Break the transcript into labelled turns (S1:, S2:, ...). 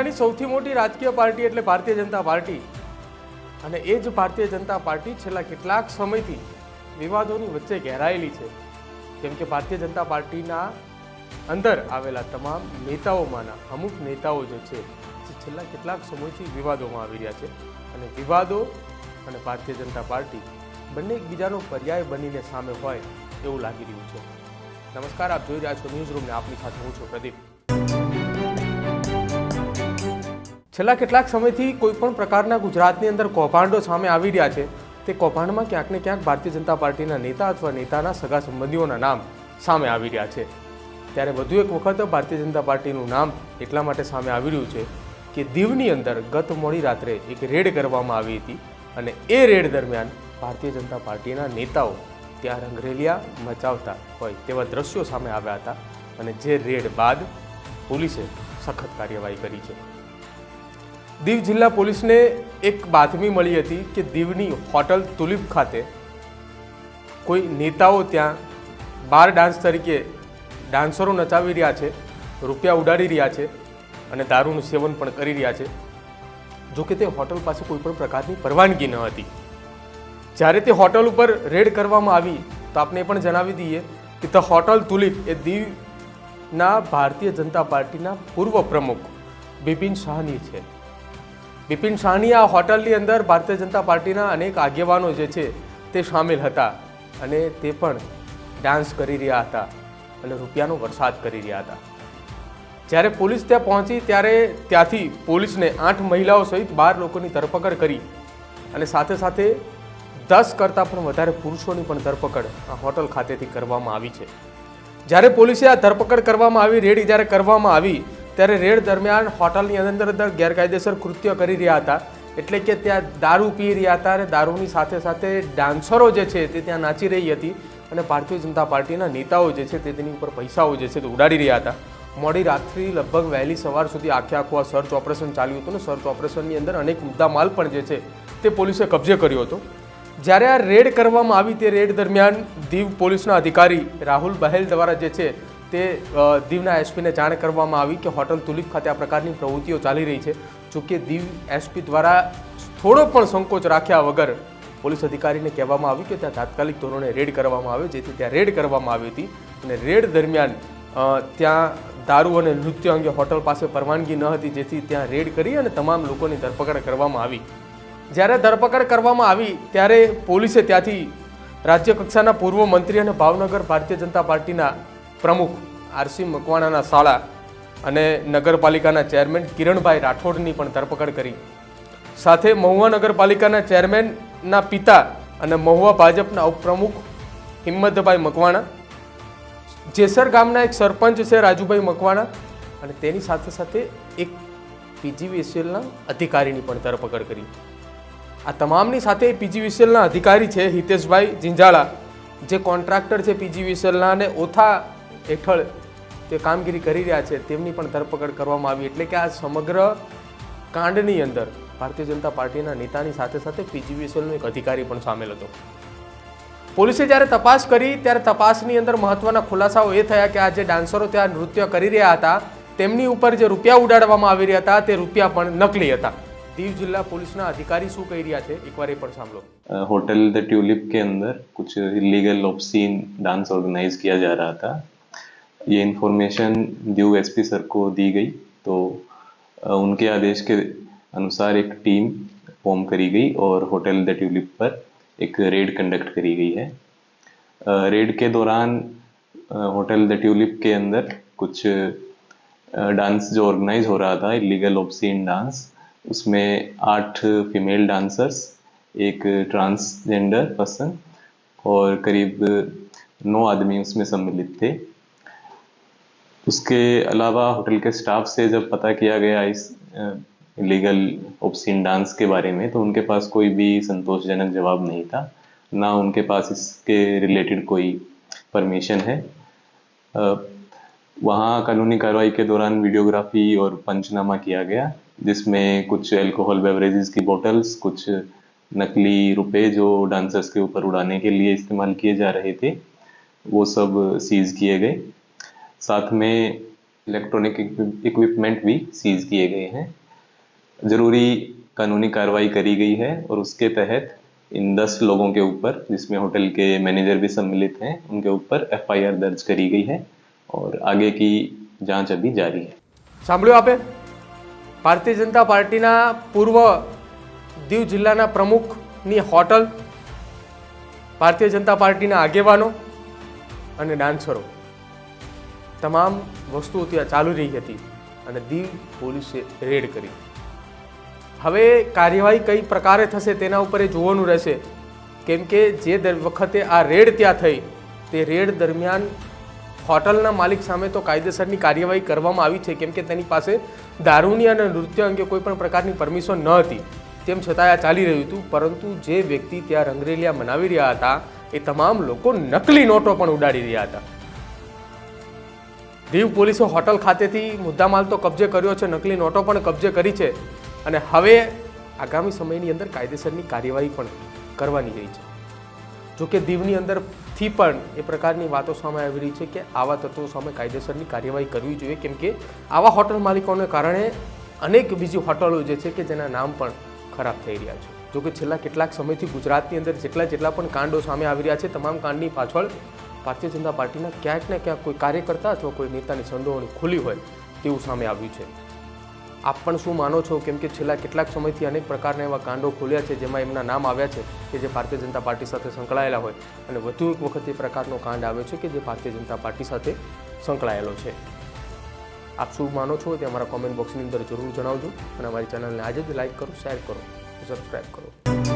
S1: દુનિયાની સૌથી મોટી રાજકીય પાર્ટી એટલે ભારતીય જનતા પાર્ટી. અને એ જ ભારતીય જનતા પાર્ટી છેલ્લા કેટલાક સમયથી વિવાદોની વચ્ચે ઘેરાયેલી છે. કેમ કે ભારતીય જનતા પાર્ટીના અંદર આવેલા તમામ નેતાઓમાંના અમુક નેતાઓ જે છે, જે છેલ્લા કેટલાક સમયથી વિવાદોમાં આવી રહ્યા છે. અને વિવાદો અને ભારતીય જનતા પાર્ટી બંને એકબીજાનો પર્યાય બનીને સામે હોય એવું લાગી રહ્યું છે. નમસ્કાર, આપ જોઈ રહ્યા છો ન્યૂઝ રૂમને. આપની સાથે હું છું પ્રદીપ. છેલ્લા કેટલાક સમયથી કોઈ પણ પ્રકારના ગુજરાતની અંદર કૌભાંડો સામે આવી રહ્યા છે. તે કૌભાંડમાં ક્યાંક ને ક્યાંક ભારતીય જનતા પાર્ટીના નેતા અથવા નેતાના સગા સંબંધીઓના નામ સામે આવી રહ્યા છે. ત્યારે વધુ એક વખત ભારતીય જનતા પાર્ટીનું નામ એટલા માટે સામે આવી રહ્યું છે કે દીવની અંદર ગત મોડી રાત્રે એક રેડ કરવામાં આવી હતી અને એ રેડ દરમિયાન ભારતીય જનતા પાર્ટીના નેતાઓ ત્યાં રંગરેલિયા મચાવતા હોય તેવા દ્રશ્યો સામે આવ્યા હતા અને જે રેડ બાદ પોલીસે સખત કાર્યવાહી કરી છે. દીવ જિલ્લા પોલીસને એક બાતમી મળી હતી કે દીવની હોટલ તુલિપ ખાતે કોઈ નેતાઓ ત્યાં બાર ડાન્સ તરીકે ડાન્સરો નચાવી રહ્યા છે, રૂપિયા ઉડાડી રહ્યા છે અને દારૂનું સેવન પણ કરી રહ્યા છે. જો કે તે હોટલ પાસે કોઈ પણ પ્રકારની પરવાનગી ન હતી. જ્યારે તે હોટલ ઉપર રેડ કરવામાં આવી, તો આપણે એ પણ જણાવી દઈએ કે ધ હોટલ તુલિપ એ દીવના ભારતીય જનતા પાર્ટીના પૂર્વ પ્રમુખ બિપિન શાહની છે. બિપિન શાહની આ હોટલની અંદર ભારતીય જનતા પાર્ટીના અનેક આગેવાનો જે છે તે સામેલ હતા અને તે પણ ડાન્સ કરી રહ્યા હતા અને રૂપિયાનો વરસાદ કરી રહ્યા હતા. જ્યારે પોલીસ ત્યાં પહોંચી, ત્યારે ત્યાંથી પોલીસને આઠ મહિલાઓ સહિત બાર લોકોની ધરપકડ કરી અને સાથે સાથે દસ કરતાં પણ વધારે પુરુષોની પણ ધરપકડ આ હોટલ ખાતેથી કરવામાં આવી છે. જ્યારે પોલીસે આ ધરપકડ કરવામાં આવી, રેડ જ્યારે કરવામાં આવી ત્યારે રેડ દરમિયાન હોટલની અંદર અંદર ગેરકાયદેસર કૃત્ય કરી રહ્યા હતા. એટલે કે ત્યાં દારૂ પી રહ્યા હતા અને દારૂની સાથે સાથે ડાન્સરો જે છે તે ત્યાં નાચી રહી હતી અને ભારતીય જનતા પાર્ટીના નેતાઓ જે છે તે તેની ઉપર પૈસાઓ જે છે તે ઉડાડી રહ્યા હતા. મોડી રાત્રિ લગભગ વહેલી સવાર સુધી આખે આખું આ સર્ચ ઓપરેશન ચાલ્યું હતું ને સર્ચ ઓપરેશનની અંદર અનેક મુદ્દા માલ પણ જે છે તે પોલીસે કબજે કર્યો હતો. જ્યારે આ રેડ કરવામાં આવી તે રેડ દરમિયાન દીવ પોલીસના અધિકારી રાહુલ બહેલ દ્વારા જે છે તે દીવના એસપીને જાણ કરવામાં આવી કે હોટલ તુલિપ ખાતે આ પ્રકારની પ્રવૃત્તિઓ ચાલી રહી છે. જોકે દીવ એસપી દ્વારા થોડો પણ સંકોચ રાખ્યા વગર પોલીસ અધિકારીને કહેવામાં આવ્યું કે ત્યાં તાત્કાલિક ધોરણે રેડ કરવામાં આવે, જેથી ત્યાં રેડ કરવામાં આવી હતી. અને રેડ દરમિયાન ત્યાં દારૂ અને નૃત્ય અંગે હોટલ પાસે પરવાનગી ન હતી, જેથી ત્યાં રેડ કરી અને તમામ લોકોની ધરપકડ કરવામાં આવી. જ્યારે ધરપકડ કરવામાં આવી, ત્યારે પોલીસે ત્યાંથી રાજ્ય કક્ષાના પૂર્વ મંત્રી અને ભાવનગર ભારતીય જનતા પાર્ટીના પ્રમુખ આરસી મકવાણાના શાળા અને નગરપાલિકાના ચેરમેન કિરણભાઈ રાઠોડની પણ ધરપકડ કરી. સાથે મહુવા નગરપાલિકાના ચેરમેનના પિતા અને મહુવા ભાજપના ઉપપ્રમુખ હિંમતભાઈ મકવાણા, જેસર ગામના એક સરપંચ છે રાજુભાઈ મકવાણા અને તેની સાથે સાથે એક પીજીવીસીએલના અધિકારીની પણ ધરપકડ કરી. આ તમામની સાથે પીજીવીસીએલના અધિકારી છે હિતેશભાઈ જિંજાળા જે કોન્ટ્રાક્ટર છે પીજીવીસીએલના અને ઓથા હેઠળ તે કામગીરી કરી રહ્યા છે તેમની પણ ધરપકડ કરવામાં આવી એટલે કે આ સમગ્ર કાંડની અંદર ભારતીય જનતા પાર્ટીના નેતાની સાથે સાથે પીજીવીસીએલનો એક અધિકારી પણ સામેલ હતો પોલીસે જ્યારે તપાસ કરી ત્યારે તપાસની અંદર મહત્વના ખુલાસાઓ એ થયા કે આ જે ડાન્સરો ત્યાં નૃત્ય કરી રહ્યા હતા તેમની ઉપર જે રૂપિયા ઉડાડવામાં આવી રહ્યા હતા તે રૂપિયા પણ નકલી હતા દીવ જિલ્લા પોલીસના અધિકારી શું કહી રહ્યા છે એકવાર એ પણ સાંભળો
S2: होटल द ट्यूलिप के अंदर कुछ इलीगल ऑब्सीन डांस ऑर्गेनाइज किया जा रहा था ये इन्फॉर्मेशन दीव एसपी सर को दी गई। तो उनके आदेश के अनुसार एक टीम फॉर्म करी गई और होटल द ट्यूलिप पर एक रेड कंडक्ट करी गई है। रेड के दौरान होटल द ट्यूलिप के अंदर कुछ डांस जो ऑर्गेनाइज हो रहा था इलीगल ऑब्सीन डांस उसमें आठ फीमेल डांसर्स एक ट्रांसजेंडर पर्सन और करीब नौ आदमी उसमें सम्मिलित थे। उसके अलावा होटल के स्टाफ से जब पता किया गया इस लीगल ऑब्सीन डांस के बारे में तो उनके पास कोई भी संतोषजनक जवाब नहीं था। ना उनके पास इसके रिलेटेड कोई परमिशन है। वहाँ कानूनी कार्रवाई के दौरान वीडियोग्राफी और पंचनामा किया गया, जिसमें कुछ अल्कोहल बेवरेजेस की बोतल्स कुछ नकली रुपए जो डांसर्स के ऊपर उड़ाने के लिए इस्तेमाल किए जा रहे थे, वो सब सीज किए गए। साथ में इलेक्ट्रॉनिक इक्विपमेंट भी सीज किए गए हैं जरूरी कानूनी कार्रवाई करी गई है और उसके तहत इन दस लोगों के ऊपर जिसमें होटल के मैनेजर भी सम्मिलित हैं उनके ऊपर एफआईआर दर्ज करी गई है और आगे की जांच अभी जारी है
S1: સાંભળ્યું આપે ભારતીય જનતા પાર્ટીના પૂર્વ દીવ જિલ્લાના પ્રમુખની હોટલ ભારતીય જનતા પાર્ટીના આગેવાનો અને ડાન્સરો તમામ વસ્તુઓ ત્યાં ચાલુ રહી હતી અને દીવ પોલીસે રેડ કરી. હવે કાર્યવાહી કઈ પ્રકારે થશે તેના ઉપર એ જોવાનું રહેશે. કેમ કે જે વખતે આ રેડ ત્યાં થઈ, તે રેડ દરમિયાન હોટલના માલિક સામે તો કાયદેસરની કાર્યવાહી કરવામાં આવી છે. કેમ કે તેની પાસે દારૂની અને નૃત્ય અંગે કોઈ પણ પ્રકારની પરમિશન ન હતી. તેમ છતાં આ ચાલી રહ્યું હતું. પરંતુ જે વ્યક્તિ ત્યાં રંગરેલિયા મનાવી રહ્યા હતા, એ તમામ લોકો નકલી નોટો પણ ઉડાડી રહ્યા હતા. દીવ પોલીસે હોટલ ખાતેથી મુદ્દામાલ તો કબજે કર્યો છે, નકલી નોટો પણ કબજે કરી છે અને હવે આગામી સમયની અંદર કાયદેસરની કાર્યવાહી પણ કરવાની રહી છે. જોકે દીવની અંદરથી પણ એ પ્રકારની વાતો સામે આવી રહી છે કે આવા તત્વો સામે કાયદેસરની કાર્યવાહી કરવી જોઈએ, કેમ કે આવા હોટલ માલિકોને કારણે અનેક બીજી હોટલો જે છે કે જેના નામ પણ ખરાબ થઈ રહ્યા છે. જોકે છેલ્લા કેટલાક સમયથી ગુજરાતની અંદર જેટલા જેટલા પણ કાંડો સામે આવી રહ્યા છે, તમામ કાંડની પાછળ ભારતીય જનતા પાર્ટીના ક્યાંક ને ક્યાંક કોઈ કાર્યકર્તા અથવા કોઈ નેતાની સંડોવણી ખુલ્લી હોય તેવું સામે આવ્યું છે. આપ પણ શું માનો છો કેમ કે છેલ્લા કેટલાક સમયથી અનેક પ્રકારના એવા કાંડો ખોલ્યા છે જેમાં એમના નામ આવ્યા છે કે જે ભારતીય જનતા પાર્ટી સાથે સંકળાયેલા હોય? અને વધુ એક વખત એ પ્રકારનો કાંડ આવ્યો છે કે જે ભારતીય જનતા પાર્ટી સાથે સંકળાયેલો છે. આપ શું માનો છો તે અમારા કોમેન્ટ બોક્સની અંદર જરૂર જણાવજો અને અમારી ચેનલને આજે જ લાઇક કરો, શેર કરો સબસ્ક્રાઈબ કરો.